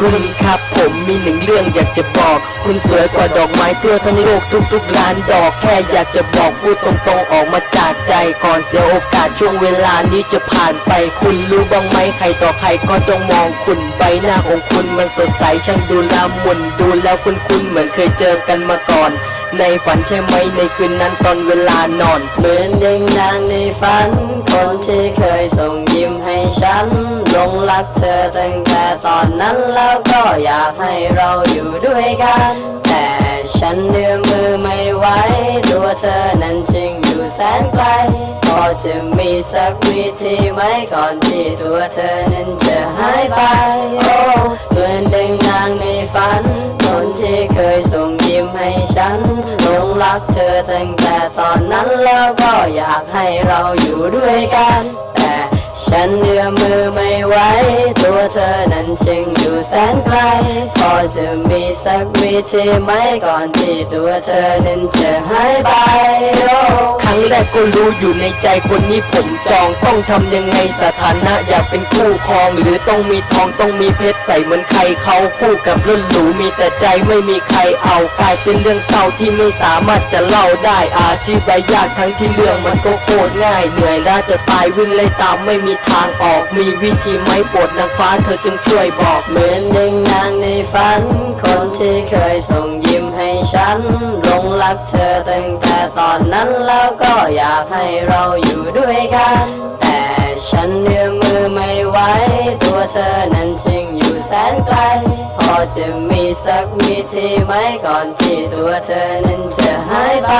คุณครับผมมีหนึ่งเรื่องอยากจะบอก คุณสวยกว่าดอกไม้ทั่วทั้งโลกทุกๆล้านดอกแค่อยากจะบอกพูดตรงๆออกมาจากใจก่อนเสียโอกาสช่วงเวลานี้จะผ่านไป คุณรู้บ้างไหมใครต่อใครก็จ้องมองคุณใบหน้าของคุณมันสดใสช่างดูละมุนดูแล้วคุณคุณเหมือนเคยเจอกันมาก่อน ในฝันใช่ไหมในคืนนั้นตอนเวลานอน เหมือนเดังนางในฝันคนที่เคยส่งย ฉันลงรักเธอตั้งแต่ตอนนั้นแล้วก็อยากให้เราอยู่ด้วยกัน แต่ฉันเดือมมือไม่ไหวตัวเธอนั้นจึงอยู่แสนไกลพอจะมีสักวิธีไหมก่อนที่ตัวเธอนั้นจะหายไปโอ้เหมือนดังนางในฝันคนที่เคยส่งยิ้มให้ฉันหลงรักเธอตั้งแต่ตอนนั้นแล้วก็อยากให้เราอยู่ด้วยกัน แต่ ฉันเอื้อมมือไม่ไหวตัวเธอนั้นจึงอยู่แสนไกล พอจะมีสักวิธีไหมก่อนที่ตัวเธอนั้นจะหายไป ก็รู้อยู่ในใจคนนี้ผมจองต้องทำยังไงสถานะอยากเป็นคู่ครอง หรือต้องมีทองต้องมีเพชรใส่เหมือนใครเขาคู่กับรุ่นหรูมีแต่ใจไม่มีใครเอากลายเป็นเรื่องเศร้าที่ไม่สามารถจะเล่าได้อาธิบายยากทั้งที่เรื่องมันก็โคตรง่าย เหนื่อยล้าจะตายวิ่งไล่ตามไม่มีทางออก มีวิธีไหมปรดนางฟ้าเธอจึงช่วยบอกเหมือนดังนางในฝัน คนที่เคยส่งยิ้ ฉันหลงรักเธอตั้งแต่ตอนนั้นแล้วก็อยากให้เราอยู่ด้วยกัน แต่ฉันเอื้อมมือไม่ไหวตัวเธอนั้นจึงอยู่แสนไกล พอจะมีสักวิธีไหมก่อนที่ตัวเธอนั้นจะหายไป